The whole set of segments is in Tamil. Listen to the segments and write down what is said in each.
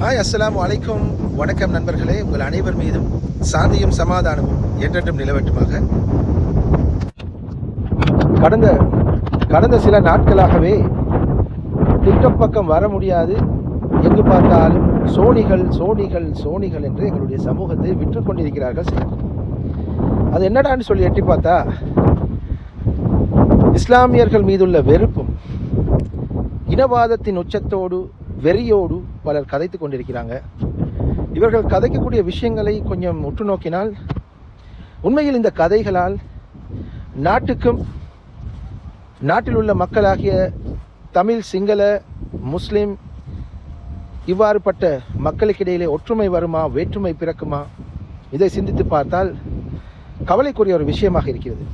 ஹாய் அஸ்லாம் அலைக்கும் வணக்கம் நண்பர்களே. உங்கள் அனைவர் மீதும் சாந்தியும் சமாதானமும் என்றென்றும் நிலவட்டுமாக. கடந்த கடந்த சில நாட்களாகவே டிக்டாக் பக்கம் வர முடியாது. எங்கு பார்த்தாலும் சோனிகள் சோனிகள் சோனிகள் என்று எங்களுடைய சமூகத்தை விற்று கொண்டிருக்கிறார்கள் சிலர். அது என்னடான்னு சொல்லி எட்டி பார்த்தா இஸ்லாமியர்கள் மீதுள்ள வெறுப்பும் இனவாதத்தின் உச்சத்தோடு வெறியோடு பலர் கதைத்து கொண்டிருக்கிறாங்க. இவர்கள் கதைக்கக்கூடிய விஷயங்களை கொஞ்சம் உற்று நோக்கினால் உண்மையில் இந்த கதைகளால் நாட்டுக்கும் நாட்டில் உள்ள மக்களாகிய தமிழ் சிங்கள முஸ்லிம் இவ்வாறுபட்ட மக்களுக்கிடையிலே ஒற்றுமை வருமா வேற்றுமை பிறக்குமா? இதை சிந்தித்து பார்த்தால் கவலைக்குரிய ஒரு விஷயமாக இருக்கிறது.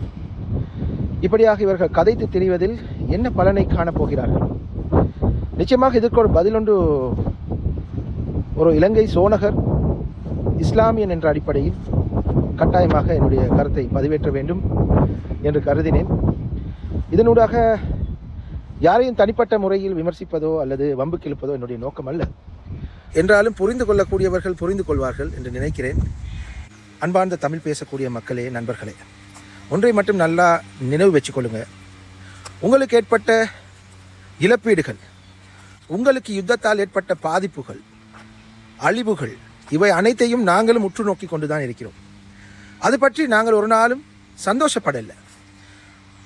இப்படியாக இவர்கள் கதைத்து தெரிவதில் என்ன பலனை காணப்போகிறார்கள்? நிச்சயமாக இதற்கு ஒரு பதிலொன்று ஒரு இலங்கை சோனகர் இஸ்லாமியன் என்ற அடிப்படையில் கட்டாயமாக என்னுடைய கருத்தை பதிவேற்ற வேண்டும் என்று கருதினேன். இதனூடாக யாரையும் தனிப்பட்ட முறையில் விமர்சிப்பதோ அல்லது வம்பு கிழப்பதோ என்னுடைய நோக்கம் அல்ல. என்றாலும் புரிந்து கொள்ளக்கூடியவர்கள் புரிந்து கொள்வார்கள் என்று நினைக்கிறேன். அன்பார்ந்த தமிழ் பேசக்கூடிய மக்களே நண்பர்களே ஒன்றை மட்டும் நல்லா நினைவு வச்சுக்கொள்ளுங்க உங்களுக்கு ஏற்பட்ட இழப்பீடுகள் உங்களுக்கு யுத்தத்தால் ஏற்பட்ட பாதிப்புகள் அழிவுகள் இவை அனைத்தையும் நாங்களும் உற்று நோக்கி கொண்டு தான் இருக்கிறோம். அது பற்றி நாங்கள் ஒரு நாளும் சந்தோஷப்படலை.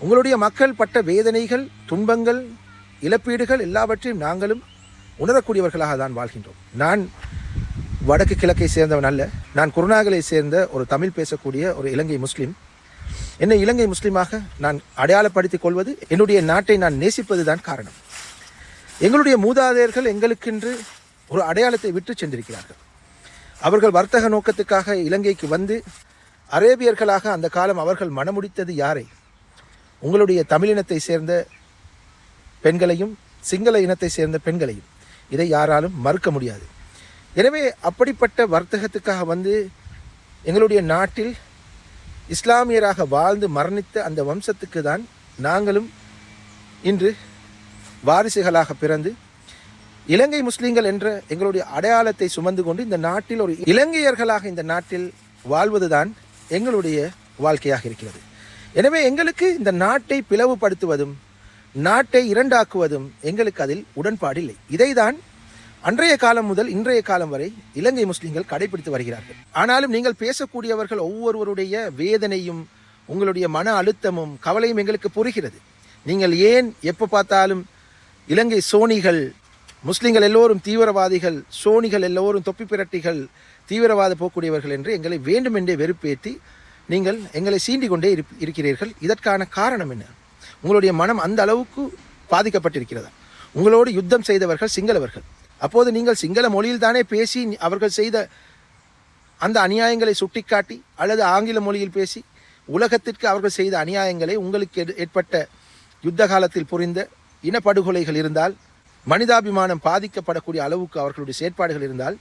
உங்களுடைய மக்கள் பட்ட வேதனைகள் துன்பங்கள் இழப்பீடுகள் எல்லாவற்றையும் நாங்களும் உணரக்கூடியவர்களாக தான் வாழ்கின்றோம். நான் வடக்கு கிழக்கை சேர்ந்தவன் அல்ல. நான் குருநாகலை சேர்ந்த ஒரு தமிழ் பேசக்கூடிய ஒரு இலங்கை முஸ்லீம். என்னை இலங்கை முஸ்லீமாக நான் அடையாளப்படுத்திக் கொள்வது என்னுடைய நாட்டை நான் நேசிப்பது தான் காரணம். எங்களுடைய மூதாதையர்கள் எங்களுக்கென்று ஒரு அடையாளத்தை விட்டு சென்றிருக்கிறார்கள். அவர்கள் வர்த்தக நோக்கத்துக்காக இலங்கைக்கு வந்து அரேபியர்களாக அந்த காலம் அவர்கள் மணமுடித்தது யாரை? உங்களுடைய தமிழினத்தை சேர்ந்த பெண்களையும் சிங்கள இனத்தை சேர்ந்த பெண்களையும். இதை யாராலும் மறுக்க முடியாது. எனவே அப்படிப்பட்ட வர்த்தகத்துக்காக வந்து எங்களுடைய நாட்டில் இஸ்லாமியராக வாழ்ந்து மரணித்த அந்த வம்சத்துக்கு தான் நாங்களும் இன்று வாரிசுகளாக பிறந்து இலங்கை முஸ்லீம்கள் என்ற எங்களுடைய அடையாளத்தை சுமந்து கொண்டு இந்த நாட்டில் ஒரு இலங்கையர்களாக இந்த நாட்டில் வாழ்வதுதான் எங்களுடைய வாழ்க்கையாக இருக்கிறது. எனவே எங்களுக்கு இந்த நாட்டை பிளவுபடுத்துவதும் நாட்டை இரண்டாக்குவதும் எங்களுக்கு அதில் உடன்பாடு இல்லை. இதைதான் அன்றைய காலம் முதல் இன்றைய காலம் வரை இலங்கை முஸ்லீம்கள் கடைபிடித்து வருகிறார்கள். ஆனாலும் நீங்கள் பேசக்கூடியவர்கள் ஒவ்வொருவருடைய வேதனையும் உங்களுடைய மன அழுத்தமும் கவலையும் எங்களுக்கு புரிகிறது நீங்கள் ஏன் எப்போ பார்த்தாலும் இலங்கை சோனிகள் முஸ்லிம்கள் எல்லோரும் தீவிரவாதிகள் சோனிகள் எல்லோரும் தொப்பி பிரட்டிகள் தீவிரவாத போக்கூடியவர்கள் என்று எங்களை வேண்டுமென்றே வெறுப்பேற்றி நீங்கள் எங்களை சீண்டிக் கொண்டே இருப்- இருக்கிறீர்கள். இதற்கான காரணம் என்ன? உங்களுடைய மனம் அந்த அளவுக்கு பாதிக்கப்பட்டிருக்கிறதா? உங்களோடு யுத்தம் செய்தவர்கள் சிங்களவர்கள். அப்போது நீங்கள் சிங்கள மொழியில் தானே பேசி அவர்கள் செய்த அந்த அநியாயங்களை சுட்டிக்காட்டி அல்லது ஆங்கில மொழியில் பேசி உலகத்திற்கு அவர்கள் செய்த அநியாயங்களை உங்களுக்கு ஏற்பட்ட யுத்த காலத்தில் புரிந்த இனப்படுகொலைகள் இருந்தால் மனிதாபிமானம் பாதிக்கப்படக்கூடிய அளவுக்கு அவர்களுடைய செயற்பாடுகள் இருந்தால்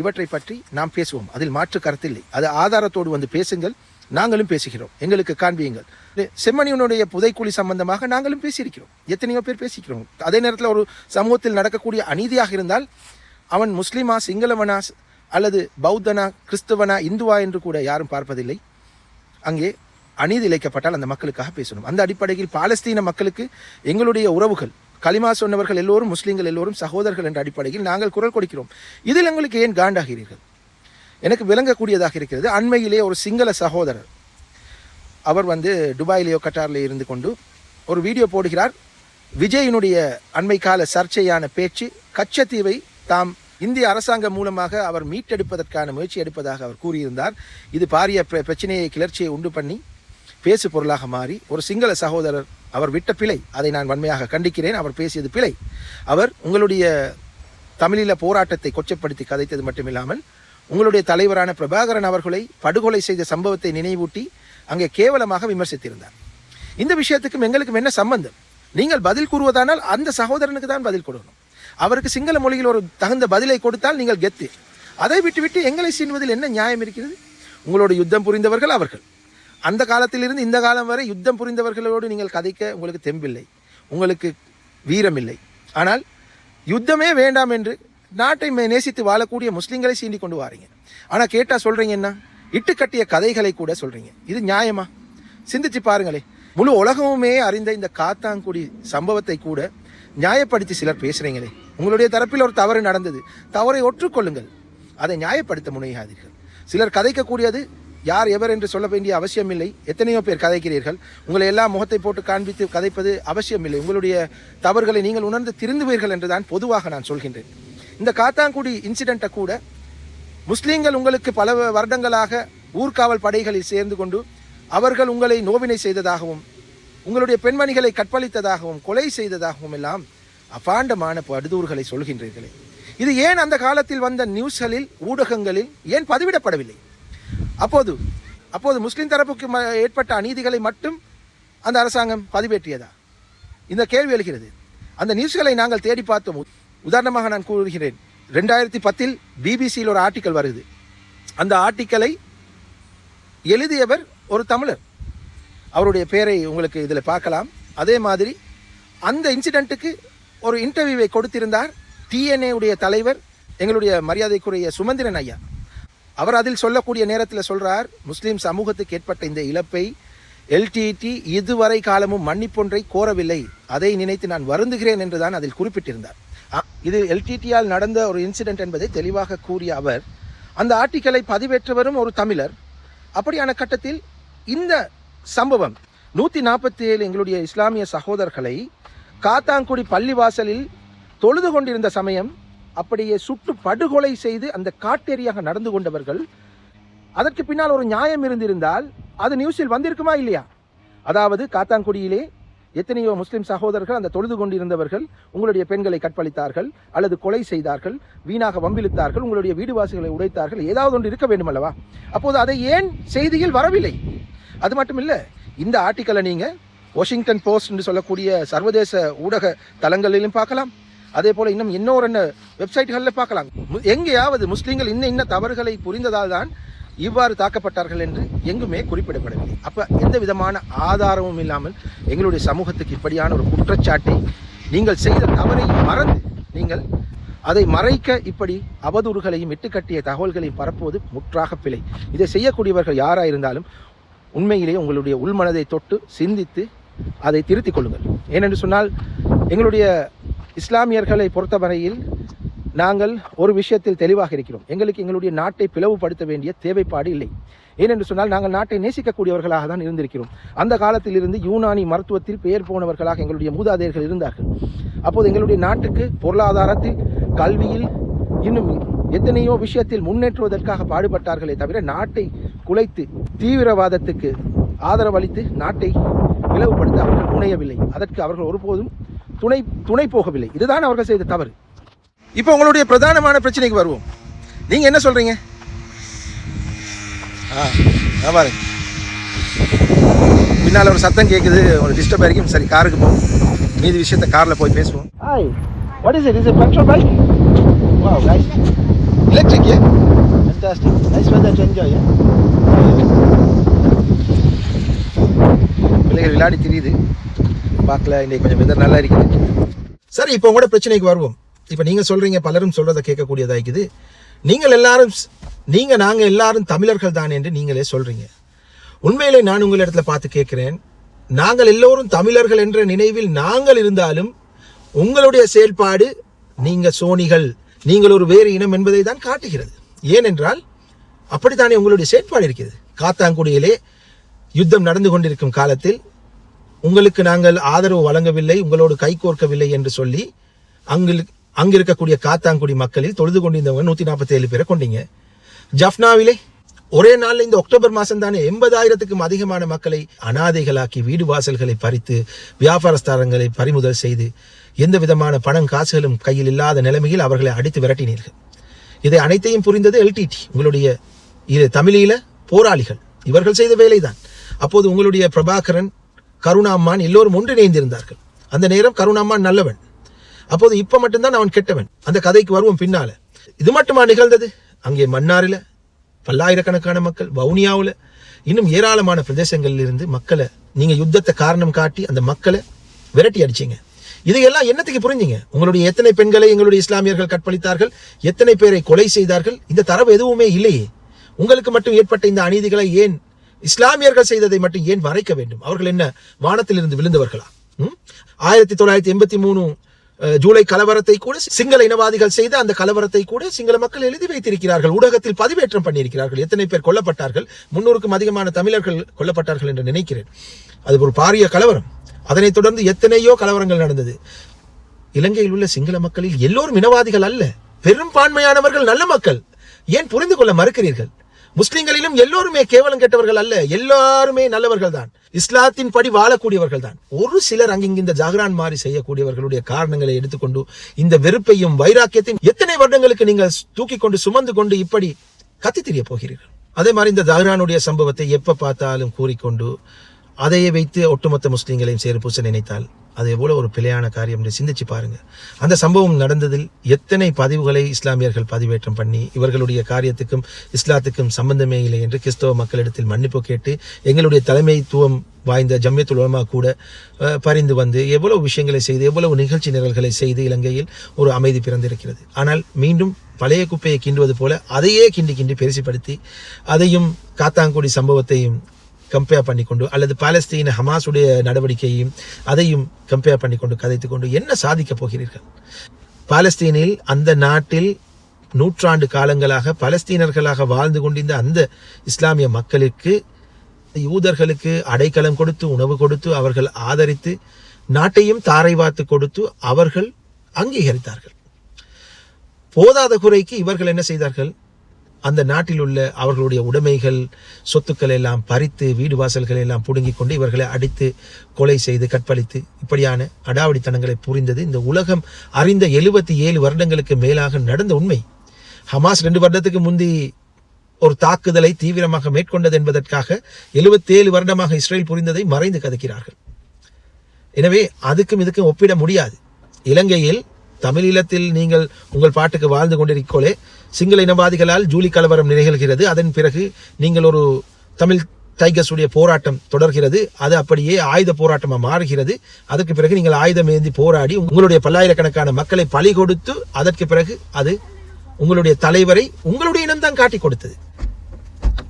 இவற்றை பற்றி நாம் பேசுவோம். அதில் மாற்று கருத்தில்லை. அது ஆதாரத்தோடு வந்து பேசுங்கள். நாங்களும் பேசுகிறோம். எங்களுக்கு காண்பியுங்கள். செம்மணியனுடைய புதைக்குழி சம்பந்தமாக நாங்களும் பேசியிருக்கிறோம். எத்தனையோ பேர் பேசிக்கிறோம் அதே நேரத்தில் ஒரு சமூகத்தில் நடக்கக்கூடிய அநீதியாக இருந்தால் அவன் முஸ்லீமா சிங்களவனா அல்லது பௌத்தனா கிறிஸ்தவனா இந்துவா என்று கூட யாரும் பார்ப்பதில்லை. அங்கே அநீதி இழைக்கப்பட்டால் அந்த மக்களுக்காக பேசணும். அந்த அடிப்படையில் பாலஸ்தீன மக்களுக்கு எங்களுடைய உறவுகள் கலிமா சொன்னவர்கள் எல்லோரும் முஸ்லீம்கள் எல்லோரும் சகோதரர்கள் என்ற அடிப்படையில் நாங்கள் குரல் கொடுக்கிறோம். இதில் எங்களுக்கு ஏன் காண்டாகிறீர்கள்? எனக்கு விளங்கக்கூடியதாக இருக்கிறது. அண்மையிலே ஒரு சிங்கள சகோதரர் அவர் வந்து துபாயிலேயோ கட்டாரிலேயோ இருந்து கொண்டு ஒரு வீடியோ போடுகிறார். விஜயினுடைய அண்மை கால சர்ச்சையான பேச்சு கச்சத்தீவை தாம் இந்திய அரசாங்கம் மூலமாக அவர் மீட்டெடுப்பதற்கான முயற்சி எடுப்பதாக அவர் கூறியிருந்தார். இது பாரிய பிர- பிரச்சனையை கிளர்ச்சியை உண்டு பண்ணி பேசு பொருளாக மாறி ஒரு சிங்கள சகோதரர் அவர் விட்ட பிழை. அதை நான் வன்மையாக கண்டிக்கிறேன். அவர் பேசியது பிழை. அவர் உங்களுடைய தமிழீழ போராட்டத்தை கொச்சப்படுத்தி கதைத்தது மட்டுமில்லாமல் உங்களுடைய தலைவரான பிரபாகரன் அவர்களை படுகொலை செய்த சம்பவத்தை நினைவூட்டி அங்கே கேவலமாக விமர்சித்திருந்தார். இந்த விஷயத்துக்கும் எங்களுக்கும் என்ன சம்பந்தம்? நீங்கள் பதில் கூறுவதானால் அந்த சகோதரனுக்கு தான் பதில் கொடுக்கணும். அவருக்கு சிங்கள மொழியில் ஒரு தகுந்த பதிலை கொடுத்தால் நீங்கள் கெத்து. அதை விட்டுவிட்டு எங்களை சீன்வதில் என்ன நியாயம் இருக்கிறது? உங்களோட யுத்தம் புரிந்தவர்கள் அவர்கள். அந்த காலத்திலிருந்து இந்த காலம் வரை யுத்தம் புரிந்தவர்களோடு நீங்கள் கதைக்க உங்களுக்கு தெம்பில்லை. உங்களுக்கு வீரமில்லை. ஆனால் யுத்தமே வேண்டாம் என்று நாட்டை மே- நேசித்து வாழக்கூடிய முஸ்லீம்களை சீண்டி கொண்டு வாரீங்க. ஆனால் கேட்டால் சொல்கிறீங்க என்ன? இட்டு கட்டிய கதைகளை கூட சொல்கிறீங்க இது நியாயமா? சிந்திச்சு பாருங்களே. முழு உலகமுமே அறிந்த இந்த காத்தாங்குடி சம்பவத்தை கூட நியாயப்படுத்தி சிலர் பேசுகிறீங்களே உங்களுடைய தரப்பில் ஒரு தவறு நடந்தது. தவறை ஒற்றுக்கொள்ளுங்கள். அதை நியாயப்படுத்த முனையாதீர்கள். சிலர் கதைக்கக்கூடியது யார் எவர் என்று சொல்ல வேண்டிய அவசியமில்லை. எத்தனையோ பேர் கதைக்கிறீர்கள். உங்களை எல்லாம் முகத்தை போட்டு காண்பித்து கதைப்பது அவசியமில்லை. உங்களுடைய தவறுகளை நீங்கள் உணர்ந்து திருந்துவீர்கள் என்றுதான் பொதுவாக நான் சொல்கின்றேன். இந்த காத்தாங்குடி இன்சிடெண்ட்டை கூட முஸ்லீம்கள் உங்களுக்கு பல வருடங்களாக ஊர்காவல் படைகளில் சேர்ந்து கொண்டு அவர்கள் உங்களை நோவினை செய்ததாகவும் உங்களுடைய பெண்மணிகளை கற்பழித்ததாகவும் கொலை செய்ததாகவும் எல்லாம் அபாண்டமான படுதூர்களை சொல்கின்றீர்களே. இது ஏன் அந்த காலத்தில் வந்த நியூஸ்களில் ஊடகங்களில் ஏன் பதிவிடப்படவில்லை? அப்போது அப்போது முஸ்லிம் தரப்புக்கு ம- ஏற்பட்ட அநீதிகளை மட்டும் அந்த அரசாங்கம் பதிவேற்றியதா? இந்த கேள்வி எழுகிறது. அந்த நியூஸ்களை நாங்கள் தேடி பார்த்தோம். உ- உதாரணமாக நான் கூறுகிறேன். ரெண்டாயிரத்தி பத்தில் பிபிசியில் ஒரு ஆர்டிக்கல் வருது. அந்த ஆர்டிக்கலை எழுதியவர் ஒரு தமிழர். அவருடைய பேரை உங்களுக்கு இதில் பார்க்கலாம். அதே மாதிரி அந்த இன்சிடெண்ட்டுக்கு ஒரு இன்டர்வியூவை கொடுத்திருந்தார். டிஎன்ஏ உடைய தலைவர் எங்களுடைய மரியாதைக்குரிய சுமந்திரன் ஐயா. அவர் அதில் சொல்லக்கூடிய நேரத்தில் சொல்கிறார் முஸ்லீம் சமூகத்துக்கு ஏற்பட்ட இந்த இழப்பை எல்டிடி இதுவரை காலமும் மன்னிப்பொன்றை கோரவில்லை. அதை நினைத்து நான் வருந்துகிறேன் என்றுதான் அதில் குறிப்பிட்டிருந்தார். இது எல்டிடியால் நடந்த ஒரு இன்சிடென்ட் என்பதை தெளிவாக கூறிய அவர் அந்த ஆர்டிக்கலை பதிவேற்றவரும் ஒரு தமிழர். அப்படியான கட்டத்தில் இந்த சம்பவம் நூற்றி நாற்பத்தி ஏழு எங்களுடைய இஸ்லாமிய சகோதரர்களை காத்தாங்குடி பள்ளிவாசலில் தொழுது கொண்டிருந்த சமயம் அப்படியே சுட்டு படுகொலை செய்து அந்த காட்டேரியாக நடந்து கொண்டவர்கள் அதற்கு பின்னால் ஒரு நியாயம் இருந்திருந்தால் அது நியூஸில் வந்திருக்குமா இல்லையா? அதாவது காத்தான்குடியிலே எத்தனையோ முஸ்லிம் சகோதரர்கள் அந்த தொழுது கொண்டிருந்தவர்கள் உங்களுடைய பெண்களை கற்பழித்தார்கள் அல்லது கொலை செய்தார்கள் வீணாக வம்பிழுத்தார்கள் உங்களுடைய வீடு வாசிகளை உடைத்தார்கள் ஏதாவது ஒன்று இருக்க வேண்டும் அல்லவா அப்போது அதை ஏன் செய்தியில் வரவில்லை? அது மட்டும் இல்லை இந்த ஆர்டிக்கலை நீங்கள் வாஷிங்டன் போஸ்ட் என்று சொல்லக்கூடிய சர்வதேச ஊடக தளங்களிலும் பார்க்கலாம். அதே போல் இன்னும் இன்னொரு என்ன வெப்சைட்டுகளில் பார்க்கலாம். மு- எங்கேயாவது முஸ்லீம்கள் இன்ன இன்ன தவறுகளை புரிந்ததால் தான் இவ்வாறு தாக்கப்பட்டார்கள் என்று எங்குமே குறிப்பிடப்படவில்லை. அப்போ எந்த விதமான ஆதாரமும் இல்லாமல் எங்களுடைய சமூகத்துக்கு இப்படியான ஒரு குற்றச்சாட்டை நீங்கள் செய்த தவறை மறந்து நீங்கள் அதை மறைக்க இப்படி அவதூறுகளையும் இட்டுக்கட்டிய தகவல்களையும் பரப்புவது முற்றாக பிழை. இதை செய்யக்கூடியவர்கள் யாராக இருந்தாலும் உண்மையிலேயே உங்களுடைய உள்மனதை தொட்டு சிந்தித்து அதை திருத்திக் கொள்ளுங்கள். ஏனென்று சொன்னால் எங்களுடைய இஸ்லாமியர்களை பொறுத்தவரையில் நாங்கள் ஒரு விஷயத்தில் தெளிவாக இருக்கிறோம். எங்களுக்கு எங்களுடைய நாட்டை பிளவுபடுத்த வேண்டிய தேவைப்பாடு இல்லை. ஏனென்று சொன்னால் நாங்கள் நாட்டை நேசிக்கக்கூடியவர்களாக தான் இருந்திருக்கிறோம். அந்த காலத்தில் இருந்து யூனானி மருத்துவத்தில் பெயர் போனவர்களாக எங்களுடைய மூதாதையர்கள் இருந்தார்கள். அப்போது எங்களுடைய நாட்டுக்கு பொருளாதாரத்தில் கல்வியில் இன்னும் எத்தனையோ விஷயத்தில் முன்னேற்றுவதற்காக பாடுபட்டார்களே தவிர நாட்டை குலைத்து தீவிரவாதத்துக்கு ஆதரவளித்து நாட்டை பிளவுபடுத்த அவர்கள் முனையவில்லை. அதற்கு அவர்கள் ஒருபோதும் துணை துணை போகவில்லை. இதுதான் அவர்கள் செய்த தவறு. இப்போ உங்களுடைய பிரதானமான பிரச்சனைக்கு வருவோம். நீங்க என்ன சொல்றீங்க? ஆ பாருங்க பின்னால் ஒரு சத்தம் கேட்குது ஒரு டிஸ்டர்ப் ஆയിരിக்கும் சரி காருக்கு போவோம் மீதி விஷயத்தை காரில் போய் பேசுவோம். Hi what is it is it petrol bike wow nice electric fantastic. Nice weather to enjoy yeah? பிள்ளைகள் விளையாடி தெரியுது. பார்க்கல இன்னைக்கு கொஞ்சம் வெதர் நல்லா இருக்குது. சரி இப்போ கூட பிரச்சனைக்கு வருவோம். இப்போ நீங்கள் சொல்கிறீங்க பலரும் சொல்கிறத கேட்கக்கூடியதாக இருக்குது நீங்கள் எல்லாரும் நீங்கள் நாங்கள் எல்லாரும் தமிழர்கள் தான் என்று நீங்களே சொல்கிறீங்க உண்மையிலே நான் உங்கள் இடத்துல பார்த்து கேட்குறேன். நாங்கள் எல்லோரும் தமிழர்கள் என்ற நினைவில் நாங்கள் இருந்தாலும் உங்களுடைய செயல்பாடு நீங்கள் சோனிகள் நீங்கள் ஒரு வேறு இனம் என்பதை தான் காட்டுகிறது. ஏனென்றால் அப்படித்தானே உங்களுடைய செயற்பாடு இருக்கிறது. காத்தாங்குடியிலே யுத்தம் நடந்து கொண்டிருக்கும் காலத்தில் உங்களுக்கு நாங்கள் ஆதரவு வழங்கவில்லை உங்களோடு கைகோர்க்கவில்லை என்று சொல்லி அங்கு அங்கு இருக்கக்கூடிய காத்தாங்குடி மக்களில் தொழுது கொண்டிருந்தவங்க நூத்தி நாற்பத்தி ஏழு பேரை கொண்டீங்க. ஜஃப்னாவிலே ஒரே நாளில் இந்த அக்டோபர் மாதம் தானே எண்பதாயிரத்துக்கும் அதிகமான மக்களை அனாதைகளாக்கி வீடு வாசல்களை பறித்து வியாபார ஸ்தானங்களை பறிமுதல் செய்து எந்த விதமான பணம் காசுகளும் கையில் இல்லாத நிலைமையில் அவர்களை அடித்து விரட்டினீர்கள். இதை அனைத்தையும் புரிந்தது எல்டிடி உங்களுடைய இது தமிழீழ போராளிகள். இவர்கள் செய்த வேலைதான். அப்போது உங்களுடைய பிரபாகரன் கருணாம்மான் எல்லோரும் ஒன்றிணைந்திருந்தார்கள். அந்த நேரம் கருணாம்மான் நல்லவன். அப்போது இப்போ மட்டும்தான் அவன் கெட்டவன். அந்த கதைக்கு வருவோம் பின்னால. இது மட்டுமா நிகழ்ந்தது? அங்கே மன்னாரில் பல்லாயிரக்கணக்கான மக்கள் வவுனியாவில் இன்னும் ஏராளமான பிரதேசங்களில் இருந்து மக்களை நீங்கள் யுத்தத்தை காரணம் காட்டி அந்த மக்களை விரட்டி அடிச்சிங்க. இதையெல்லாம் என்னத்துக்கு புரிஞ்சிங்க? உங்களுடைய எத்தனை பெண்களை எங்களுடைய இஸ்லாமியர்கள் கற்பழித்தார்கள்? எத்தனை பேரை கொலை செய்தார்கள்? இந்த தரவு எதுவுமே இல்லையே. உங்களுக்கு மட்டும் ஏற்பட்ட இந்த அநீதிகளை ஏன் இஸ்லாமியர்கள் செய்ததை மட்டும் ஏன் மறைக்க வேண்டும்? அவர்கள் என்ன வானத்திலிருந்து விழுந்தவர்களா? ஆயிரத்தி தொள்ளாயிரத்தி எண்பத்தி மூணு ஜூலை கலவரத்தை கூட சிங்கள இனவாதிகள் செய்த அந்த கலவரத்தை கூட சிங்கள மக்கள் எழுதி வைத்திருக்கிறார்கள். ஊடகத்தில் பதிவேற்றம் பண்ணியிருக்கிறார்கள். எத்தனை பேர் கொல்லப்பட்டார்கள்? முன்னூறுக்கும் அதிகமான தமிழர்கள் கொல்லப்பட்டார்கள் என்று நினைக்கிறேன். அது ஒரு பாரிய கலவரம். அதனைத் தொடர்ந்து எத்தனையோ கலவரங்கள் நடந்தது. இலங்கையில் உள்ள சிங்கள மக்களில் எல்லோரும் இனவாதிகள் அல்ல. பெரும்பான்மையானவர்கள் நல்ல மக்கள். ஏன் புரிந்து கொள்ள மறுக்கிறீர்கள்? முஸ்லிம்களிலும் எல்லோருமே கேவலம் கெட்டவர்கள் அல்ல. எல்லாருமே நல்லவர்கள் தான் இஸ்லாத்தின் படி வாழக்கூடியவர்கள் தான் ஒரு சிலர் அங்கிங்க இந்த ஜாகரான் மாறி செய்யக்கூடியவர்களுடைய காரணங்களை எடுத்துக்கொண்டு இந்த வெறுப்பையும் வைராக்கியத்தையும் எத்தனை வருடங்களுக்கு நீங்கள் தூக்கி கொண்டு சுமந்து கொண்டு இப்படி கத்தி தெரிய போகிறீர்கள்? அதே மாதிரி இந்த ஜாகரானுடைய சம்பவத்தை எப்ப பார்த்தாலும் கூறிக்கொண்டு அதையே வைத்து ஒட்டுமொத்த முஸ்லிம்களையும் சேர்ப்பூச பூச நினைத்தால் அது எவ்வளோ ஒரு பிழையான காரியம் என்று சிந்திச்சு பாருங்கள் அந்த சம்பவம் நடந்ததில் எத்தனை பதிவுகளை இஸ்லாமியர்கள் பதிவேற்றம் பண்ணி இவர்களுடைய காரியத்துக்கும் இஸ்லாத்துக்கும் சம்பந்தமே இல்லை என்று கிறிஸ்தவ மக்களிடத்தில் மன்னிப்பு கேட்டு எங்களுடைய தலைமைத்துவம் வாய்ந்த ஜம்யத்துல் உலமா கூட பறிந்து பரிந்து வந்து எவ்வளவு விஷயங்களை செய்து எவ்வளவு நிகழ்ச்சி நிரல்களை செய்து இலங்கையில் ஒரு அமைதி பிறந்திருக்கிறது. ஆனால் மீண்டும் பழைய குப்பையை கிண்டுவது போல அதையே கிண்டி கிண்டி பெருசுப்படுத்தி அதையும் காத்தாங்குடி சம்பவத்தையும் கம்பேர் பண்ணிக்கொண்டு அல்லது பாலஸ்தீன ஹமாஸுடைய நடவடிக்கையையும் அதையும் கம்பேர் பண்ணிக்கொண்டு கதைத்து கொண்டு என்ன சாதிக்கப் போகிறீர்கள்? பாலஸ்தீனில் அந்த நாட்டில் நூற்றாண்டு காலங்களாக பலஸ்தீனர்களாக வாழ்ந்து கொண்டிருந்த அந்த இஸ்லாமிய மக்களுக்கு யூதர்களுக்கு அடைக்கலம் கொடுத்து உணவு கொடுத்து அவர்கள் ஆதரித்து நாட்டையும் தாரை வார்த்து கொடுத்து அவர்கள் அங்கீகரித்தார்கள். போதாத குறைக்கு இவர்கள் என்ன செய்தார்கள்? அந்த நாட்டில் உள்ள அவர்களுடைய உடைமைகள் சொத்துக்கள் எல்லாம் பறித்து வீடு வாசல்களை எல்லாம் புடுங்கிக் கொண்டு இவர்களை அடித்து கொலை செய்து கற்பழித்து இப்படியான அடாவடித்தனங்களை புரிந்தது. இந்த உலகம் அறிந்த எழுபத்தி ஏழு வருடங்களுக்கு மேலாக நடந்த உண்மை. ஹமாஸ் ரெண்டு வருடத்துக்கு முந்தி ஒரு தாக்குதலை தீவிரமாக மேற்கொண்டது என்பதற்காக 77 வருடமாக இஸ்ரேல் புரிந்ததை மறைந்து கதைக்கிறார்கள். எனவே அதுக்கும் இதுக்கும் ஒப்பிட முடியாது. இலங்கையில் தமிழீழத்தில் நீங்கள் உங்கள் பாட்டுக்கு வாழ்ந்து கொண்டிருக்கோலே சிங்கள இனவாதிகளால் ஜூலி கலவரம் நிகழ்கிறது. அதன் பிறகு நீங்கள் ஒரு தமிழ் டைகர்ஸுடைய போராட்டம் தொடர்கிறது. அது அப்படியே ஆயுத போராட்டமாக மாறுகிறது. அதற்கு பிறகு நீங்கள் ஆயுதம் ஏந்தி போராடி உங்களுடைய பல்லாயிரக்கணக்கான மக்களை பலி கொடுத்து அதற்கு பிறகு அது உங்களுடைய தலைவரை உங்களுடைய இனம்தான் காட்டி கொடுத்தது.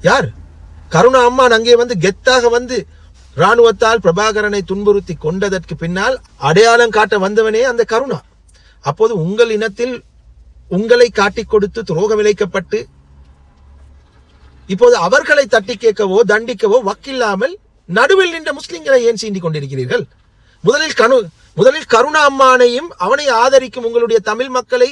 யார்? கருணா அம்மான் அங்கே வந்து கெத்தாக வந்து ராணுவத்தால் பிரபாகரனை துன்புறுத்தி கொண்டதற்கு பின்னால் அடையாளம் காட்ட வந்தவனே அந்த கருணா. அப்போது உங்கள் இனத்தில் உங்களை காட்டிக் கொடுத்து துரோகமிழைக்கப்பட்டு இப்போது அவர்களை தட்டி கேட்கவோ தண்டிக்கவோ வக்கில்லாமல் நடுவில் நின்ற முஸ்லிம்களை ஏன் சீண்டிக் கொண்டிருக்கிறீர்கள்? முதலில் கனு முதலில் கருணா அம்மானையும் அவனை ஆதரிக்கும் உங்களுடைய தமிழ் மக்களை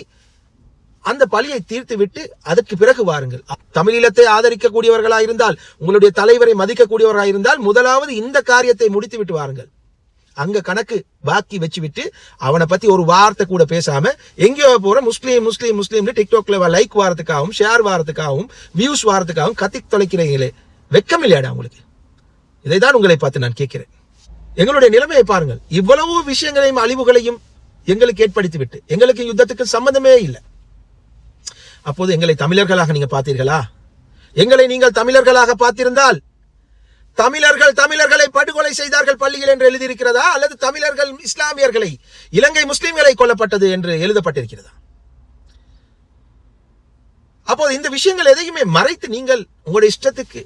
அந்த பழியை தீர்த்து விட்டு அதற்கு பிறகு வாருங்கள். தமிழீழத்தை ஆதரிக்கக்கூடியவர்களாக இருந்தால் உங்களுடைய தலைவரை மதிக்கக்கூடியவராக இருந்தால் முதலாவது இந்த காரியத்தை முடித்து விட்டு வாருங்கள். அங்க கணக்கு பாக்கி வச்சு விட்டு அவனை பத்தி ஒரு வார்த்தை கூட பேசாம எங்கேயோ போற முஸ்லீம் முஸ்லீம் முஸ்லீம்னு டிக்டாக்ல லைக் வாரத்துக்காகவும் ஷேர் வாரத்துக்காகவும் வியூஸ் வாரத்துக்காகவும் கத்தி தொலைக்கிறீங்களே. வெக்கம் இல்லையாடா உங்களுக்கு? இதை தான் உங்களை பார்த்து நான் கேட்கிறேன். எங்களுடைய நிலைமையை பாருங்கள். இவ்வளவு விஷயங்களையும் அழிவுகளையும் எங்களுக்கு ஏற்படுத்தி விட்டு எங்களுக்கு யுத்தத்துக்கு சம்பந்தமே இல்லை. அப்போது எங்களை தமிழர்களாக நீங்க பார்த்தீர்களா? எங்களை நீங்கள் தமிழர்களாக பார்த்திருந்தால் தமிழர்கள் தமிழர்களை படுகொலை செய்தார்கள் பள்ளிகள் என்று எழுதியிருக்கிறதா? அல்லது தமிழர்கள் இஸ்லாமியர்களை இலங்கை முஸ்லிம்களை கொல்லப்பட்டது என்று எழுதப்பட்டிருக்கிறதா? அப்போது இந்த விஷயங்கள் எதையுமே மறைத்து நீங்கள் உங்களுடைய இஷ்டத்துக்கு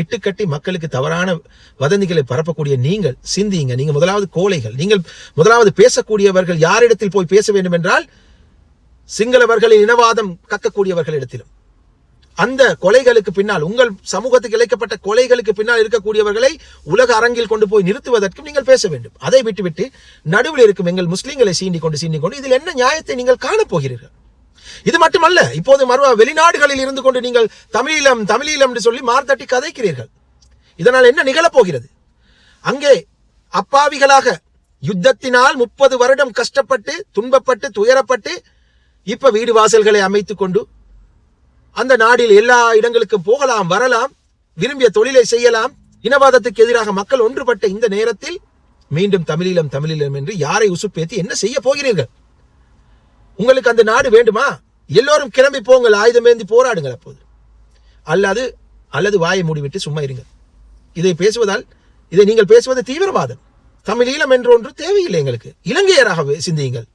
இட்டுக்கட்டி மக்களுக்கு தவறான வதந்திகளை பரப்பக்கூடிய நீங்கள் சிந்தியுங்க. நீங்கள் முதலாவது கோழைகள். நீங்கள் முதலாவது பேசக்கூடியவர்கள் யாரிடத்தில் போய் பேச வேண்டும் என்றால் சிங்களவர்களின் இனவாதம் கக்கக்கூடியவர்களிடத்திலும். அந்த கொலைகளுக்கு பின்னால் உங்கள் சமூகத்துக்கு இழைக்கப்பட்ட கொலைகளுக்கு பின்னால் இருக்கக்கூடியவர்களை உலக அரங்கில் கொண்டு போய் நிறுத்துவதற்கும் நீங்கள் பேச வேண்டும். அதை விட்டுவிட்டு நடுவில் இருக்கும் எங்கள் முஸ்லீம்களை சீண்டி கொண்டு சீண்டி கொண்டு இதில் என்ன நியாயத்தை நீங்கள் காணப்போகிறீர்கள் இது மட்டுமல்ல இப்போது மறுவா வெளிநாடுகளில் இருந்து கொண்டு நீங்கள் தமிழீழம் தமிழீழம் என்று சொல்லி மார்த்தட்டி கதைக்கிறீர்கள். இதனால் என்ன நிகழப் போகிறது? அங்கே அப்பாவிகளாக யுத்தத்தினால் முப்பது வருடம் கஷ்டப்பட்டு துன்பப்பட்டு துயரப்பட்டு இப்ப வீடு வாசல்களை அமைத்துக் கொண்டு அந்த நாடில் எல்லா இடங்களுக்கும் போகலாம் வரலாம் விரும்பிய தொழிலை செய்யலாம். இனவாதத்துக்கு எதிராக மக்கள் ஒன்றுபட்ட இந்த நேரத்தில் மீண்டும் தமிழீழம் தமிழீழம் என்று யாரை உசுப்பேத்தி என்ன செய்ய போகிறீர்கள்? உங்களுக்கு அந்த நாடு வேண்டுமா? எல்லோரும் கிளம்பி போங்கள் ஆயுதமேந்தி போராடுங்கள் அப்போது. அல்லது அல்லது வாயை மூடிவிட்டு சும்மா இருங்கள். இதை பேசுவதால் இதை நீங்கள் பேசுவது தீவிரவாதம். தமிழீழம் என்று ஒன்று தேவையில்லை எங்களுக்கு. இலங்கையராக சிந்தியுங்கள்.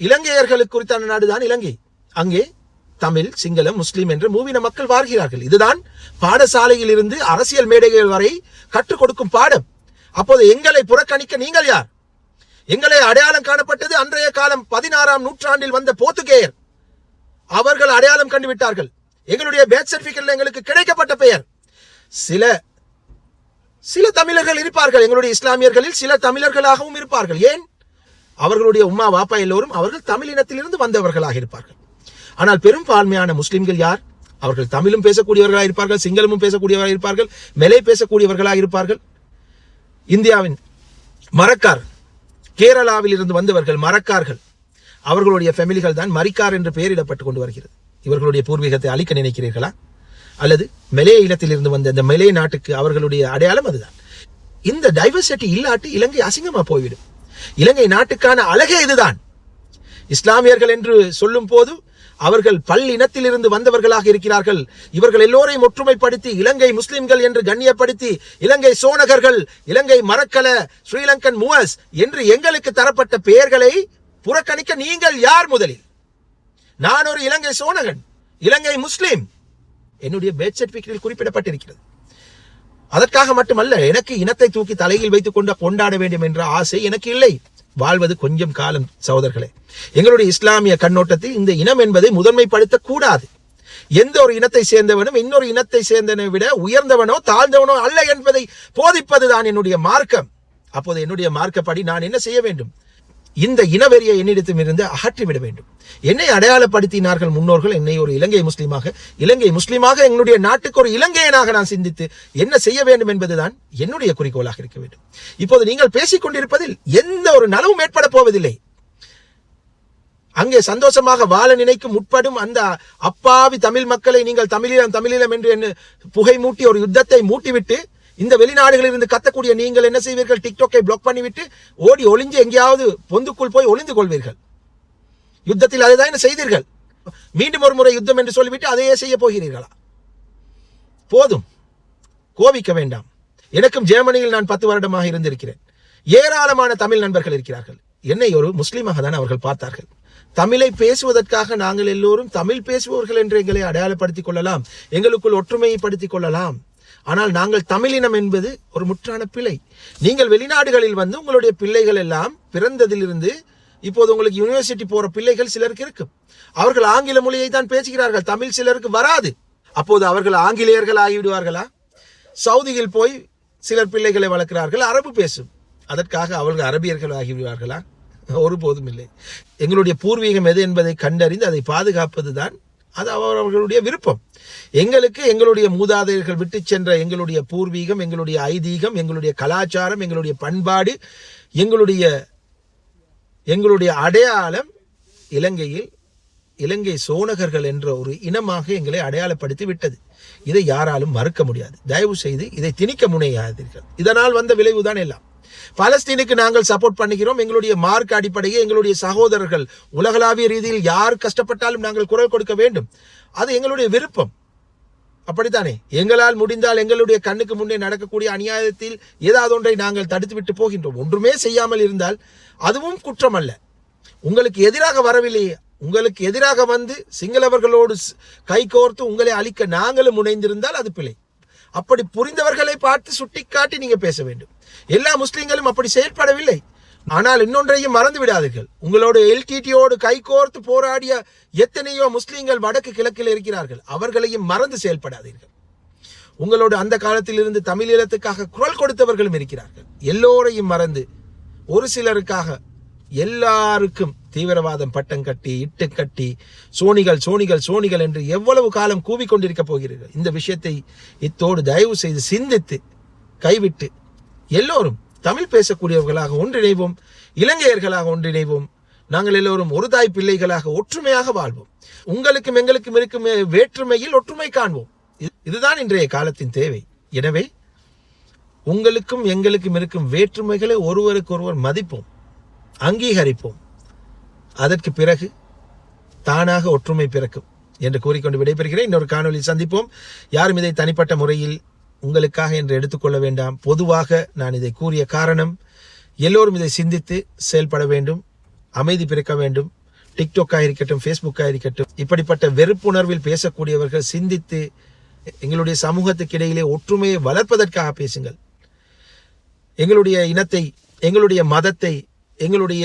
இலங்கையர்களுக்கு குறித்தான நாடுதான் இலங்கை. அங்கே தமிழ் சிங்களம் முஸ்லீம் என்று மூவின மக்கள் வாழ்கிறார்கள் இதுதான் பாடசாலையில் இருந்து அரசியல் மேடைகள் வரை கற்றுக் கொடுக்கும் பாடம். அப்போது எங்களை புறக்கணிக்க நீங்கள் யார்? எங்களை அடையாளம் காணப்பட்டது அன்றைய காலம் பதினாறாம் நூற்றாண்டில் வந்த போர்த்துகேயர். அவர்கள் அடையாளம் கண்டுவிட்டார்கள். எங்களுடைய பேட் சர்டிபிகேட்ல எங்களுக்கு கிடைக்கப்பட்ட பெயர். சில சில தமிழர்கள் இருப்பார்கள். எங்களுடைய இஸ்லாமியர்களில் சில தமிழர்களாகவும் இருப்பார்கள். ஏன்? அவர்களுடைய உம்மா வாப்பா எல்லோரும் அவர்கள் தமிழ் இனத்திலிருந்து வந்தவர்களாக இருப்பார்கள். ஆனால் பெரும்பான்மையான முஸ்லிம்கள் யார்? அவர்கள் தமிழும் பேசக்கூடியவர்களாக இருப்பார்கள் சிங்களமும் பேசக்கூடியவர்களாக இருப்பார்கள் மெலை பேசக்கூடியவர்களாக இருப்பார்கள். இந்தியாவின் மரக்கார் கேரளாவில் இருந்து வந்தவர்கள் மரக்கார்கள். அவர்களுடைய ஃபேமிலிகள் தான் மரிக்கார் என்று பெயரிடப்பட்டு கொண்டு வருகிறது. இவர்களுடைய பூர்வீகத்தை அழிக்க நினைக்கிறீர்களா? அல்லது மெலே இனத்திலிருந்து வந்த இந்த மெலே நாட்டுக்கு அவர்களுடைய அடையாளம் அதுதான். இந்த டைவர்சிட்டி இல்லாட்டி இலங்கை அசிங்கமாக போய்விடும். இலங்கை நாட்டுக்கான அழகே இதுதான். இஸ்லாமியர்கள் என்று சொல்லும் போது அவர்கள் பல் இனத்திலிருந்து வந்தவர்களாக இருக்கிறார்கள். இவர்கள் எல்லோரையும் ஒற்றுமைப்படுத்தி இலங்கை முஸ்லிம்கள் என்று கண்ணியப்படுத்தி இலங்கை சோனகர்கள் இலங்கை மரக்கல ஸ்ரீலங்கன் மூவஸ் என்று எங்களுக்கு தரப்பட்ட பெயர்களை புறக்கணிக்க நீங்கள் யார் முதலில்? நான் ஒரு இலங்கை சோனகன் இலங்கை முஸ்லிம். என்னுடைய பேட் சர்டிபிகேட்டில் குறிப்பிடப்பட்டிருக்கிறது. அதற்காக மட்டுமல்ல எனக்கு இனத்தை தூக்கி தலையில் வைத்துக் கொண்டு கொண்டாட வேண்டும் என்ற ஆசை எனக்கு இல்லை. வாழ்வது கொஞ்சம் காலம் சகோதரர்களே. எங்களுடைய இஸ்லாமிய கண்ணோட்டத்தில் இந்த இனம் என்பதை முதன்மைப்படுத்த கூடாது எந்த ஒரு இனத்தை சேர்ந்தவனும் இன்னொரு இனத்தை சேர்ந்தவனை விட உயர்ந்தவனோ தாழ்ந்தவனோ அல்ல என்பதை போதிப்பதுதான் என்னுடைய மார்க்கம். அப்போது என்னுடைய மார்க்கப்படி நான் என்ன செய்ய வேண்டும்? இந்த இனவெறியை என்னிடத்திலிருந்து அகற்றிவிட வேண்டும். என்னை அடையாளப்படுத்தினார்கள் முன்னோர்கள் என்னை ஒரு இலங்கை முஸ்லீமாக இலங்கை முஸ்லீமாக எங்களுடைய நாட்டுக்கு ஒரு இலங்கையனாக நான் சிந்தித்து என்ன செய்ய வேண்டும் என்பதுதான் என்னுடைய குறிக்கோளாக இருக்க வேண்டும். இப்போது நீங்கள் பேசிக் கொண்டிருப்பதில் எந்த ஒரு நலவும் ஏற்பட போவதில்லை. அங்கே சந்தோஷமாக வாழ நினைக்கும் உட்படும் அந்த அப்பாவி தமிழ் மக்களை நீங்கள் தமிழீழம் தமிழீழம் என்று என்ன புகை மூட்டி ஒரு யுத்தத்தை மூட்டிவிட்டு இந்த வெளிநாடுகளில் இருந்து கத்தக்கூடிய நீங்கள் என்ன செய்வீர்கள்? டிக்டாக்கை பிளாக் பண்ணிவிட்டு ஓடி ஒளிஞ்சு எங்கேயாவது பொந்துக்குள் போய் ஒளிந்து கொள்வீர்கள். யுத்தத்தில் அதை தான் செய்தீர்கள்? மீண்டும் ஒரு முறை யுத்தம் என்று சொல்லிவிட்டு அதையே செய்ய போகிறீர்களா? போதும். கோபிக்க வேண்டாம். எனக்கும் ஜெர்மனியில் நான் பத்து வருடமாக இருந்திருக்கிறேன். ஏராளமான தமிழ் நண்பர்கள் இருக்கிறார்கள். என்னை ஒரு முஸ்லீமாக தான் அவர்கள் பார்த்தார்கள். தமிழை பேசுவதற்காக நாங்கள் எல்லோரும் தமிழ் பேசுபவர்கள் என்று எங்களை அடையாளப்படுத்திக் கொள்ளலாம். எங்களுக்குள் ஒற்றுமைப்படுத்திக் கொள்ளலாம். ஆனால் நாங்கள் தமிழினம் என்பது ஒரு முற்றான பிழை. நீங்கள் வெளிநாடுகளில் வந்து உங்களுடைய பிள்ளைகள் எல்லாம் பிறந்ததிலிருந்து இப்போது உங்களுக்கு யூனிவர்சிட்டி போகிற பிள்ளைகள் சிலருக்கு இருக்கும். அவர்கள் ஆங்கில மொழியை தான் பேசுகிறார்கள் தமிழ் சிலருக்கு வராது. அப்போது அவர்கள் ஆங்கிலேயர்கள் ஆகிவிடுவார்களா? சவுதியில் போய் சிலர் பிள்ளைகளை வளர்க்கிறார்கள் அரபு பேசும். அதற்காக அவர்கள் அரபியர்கள் ஆகிவிடுவார்களா? ஒருபோதும் இல்லை. எங்களுடைய பூர்வீகம் எது என்பதை கண்டறிந்து அதை பாதுகாப்பது தான் அது அவர்களுடைய விருப்பம். எங்களுக்கு எங்களுடைய மூதாதையர்கள் விட்டு சென்ற எங்களுடைய பூர்வீகம் எங்களுடைய ஐதீகம் எங்களுடைய கலாச்சாரம் எங்களுடைய பண்பாடு எங்களுடைய எங்களுடைய அடையாளம் இலங்கையில் இலங்கை சோனகர்கள் என்ற ஒரு இனமாக எங்களை அடையாளப்படுத்தி விட்டது. இதை யாராலும் மறுக்க முடியாது. தயவு செய்து இதை திணிக்க முனையாதீர்கள். இதனால் வந்த விளைவுதான் எல்லாம். பலஸ்தீனுக்கு நாங்கள் சப்போர்ட் பண்ணுகிறோம். எங்களுடைய மார்க் அடிப்படையில் எங்களுடைய சகோதரர்கள் உலகளாவிய ரீதியில் யார் கஷ்டப்பட்டாலும் நாங்கள் குரல் கொடுக்க வேண்டும். அது எங்களுடைய விருப்பம். அப்படித்தானே? எங்களால் முடிந்தால் எங்களுடைய கண்ணுக்கு முன்னே நடக்கக்கூடிய அநியாயத்தில் ஏதாவது ஒன்றை நாங்கள் தடுத்துவிட்டு போகின்றோம். ஒன்றுமே செய்யாமல் இருந்தால் அதுவும் குற்றம் அல்ல உங்களுக்கு எதிராக வரவில்லையே உங்களுக்கு எதிராக வந்து சிங்களவர்களோடு கைகோர்த்து உங்களை அழிக்க நாங்களும் முனைந்திருந்தால் அது பிழை. அப்படி புரிந்தவர்களை பார்த்து சுட்டிக்காட்டி நீங்க பேச வேண்டும். எல்லா முஸ்லீம்களும் அப்படி செயல்படவில்லை. ஆனால் இன்னொன்றையும் மறந்து விடாதீர்கள். உங்களோட எல்டிடியோடு கைகோர்த்து போராடிய எத்தனையோ முஸ்லீம்கள் வடக்கு கிழக்கில் இருக்கிறார்கள். அவர்களையும் மறந்து செயல்படாதீர்கள். உங்களோட அந்த காலத்திலிருந்து தமிழ் தமிழீழத்துக்காக குரல் கொடுத்தவர்களும் இருக்கிறார்கள். எல்லோரையும் மறந்து ஒரு சிலருக்காக எல்லாருக்கும் தீவிரவாதம் பட்டம் கட்டி இட்டு கட்டி சோனிகள் சோனிகள் சோனிகள் என்று எவ்வளவு காலம் கூவிக்கொண்டிருக்க போகிறீர்கள்? இந்த விஷயத்தை இத்தோடு தயவு செய்து சிந்தித்து கைவிட்டு எல்லோரும் தமிழ் பேசக்கூடியவர்களாக ஒன்றிணைவோம் இலங்கையர்களாக ஒன்றிணைவோம். நாங்கள் எல்லோரும் ஒரு தாய் பிள்ளைகளாக ஒற்றுமையாக வாழ்வோம். உங்களுக்கும் எங்களுக்கும் இருக்கும் வேற்றுமையில் ஒற்றுமை காண்போம். இதுதான் இன்றைய காலத்தின் தேவை. எனவே உங்களுக்கும் எங்களுக்கும் இருக்கும் வேற்றுமைகளை ஒருவருக்கு ஒருவர் மதிப்போம் அங்கீகரிப்போம். அதற்கு பிறகு தானாக ஒற்றுமை பிறக்கும் என்று கூறிக்கொண்டு விடைபெறுகிறேன். இன்னொரு காணொலி சந்திப்போம். யாரும் இதை தனிப்பட்ட முறையில் உங்களுக்காக என்று எடுத்துக்கொள்ள வேண்டாம். பொதுவாக நான் இதை கூறிய காரணம் எல்லோரும் இதை சிந்தித்து செயல்பட வேண்டும் அமைதி பிறக்க வேண்டும். டிக்டாக்காக இருக்கட்டும் ஃபேஸ்புக்காக இருக்கட்டும் இப்படிப்பட்ட வெறுப்புணர்வில் பேசக்கூடியவர்கள் சிந்தித்து எங்களுடைய சமூகத்துக்கு இடையிலே ஒற்றுமையை வளர்ப்பதற்காக பேசுங்கள். எங்களுடைய இனத்தை எங்களுடைய மதத்தை எங்களுடைய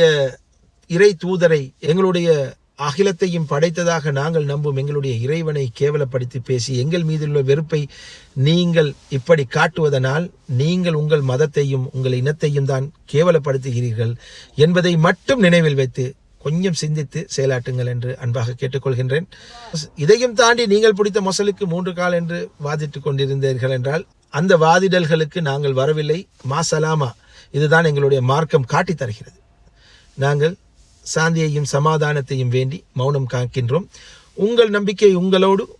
இறை தூதரை எங்களுடைய அகிலத்தையும் படைத்ததாக நாங்கள் நம்பும் எங்களுடைய இறைவனை கேவலப்படுத்தி பேசி எங்கள் மீதுள்ள வெறுப்பை நீங்கள் இப்படி காட்டுவதனால் நீங்கள் உங்கள் மதத்தையும் உங்கள் இனத்தையும் தான் கேவலப்படுத்துகிறீர்கள் என்பதை மட்டும் நினைவில் வைத்து கொஞ்சம் சிந்தித்து செயலாட்டுங்கள் என்று அன்பாக கேட்டுக்கொள்கின்றேன். இதையும் தாண்டி நீங்கள் பிடித்த மொசலுக்கு மூன்று கால் என்று வாதிட்டு கொண்டிருந்தீர்கள் என்றால் அந்த வாதிடல்களுக்கு நாங்கள் வரவில்லை. மாசலாமா இதுதான் எங்களுடைய மார்க்கம் காட்டித் தருகிறது. நாங்கள் சாந்தியையும் சமாதானத்தையும் வேண்டி மௌனம் காக்கின்றோம். உங்கள் நம்பிக்கை உங்களோடு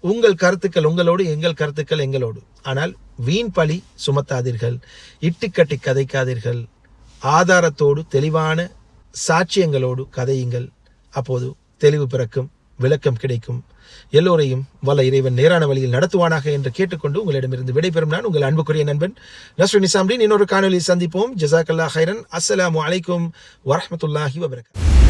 உங்கள் கருத்துக்கள் உங்களோடு எங்கள் கருத்துக்கள் எங்களோடு. ஆனால் வீண் பழி சுமத்தாதீர்கள் இட்டுக்கட்டி கதைக்காதீர்கள். ஆதாரத்தோடு தெளிவான சாட்சியங்களோடு கதையுங்கள். அப்போது தெளிவு பிறக்கும். விளக்கம் கிடைக்கும். எல்லோரையும் வல்ல இறைவன் நேரான வழியில் நடத்துவானாக என்று கேட்டுக்கொண்டு உங்களிடமிருந்து விடைபெறும் நான் உங்கள் அன்புக்குரிய நண்பன் நஸ்ரு நிசாம்டின் இன்னொரு காணொலியில் சந்திப்போம். ஜசாக்கல்லா ஹைரன் அஸ்ஸலாமு அலைக்கும் வரமத்துல்லாஹி வபரகாத்.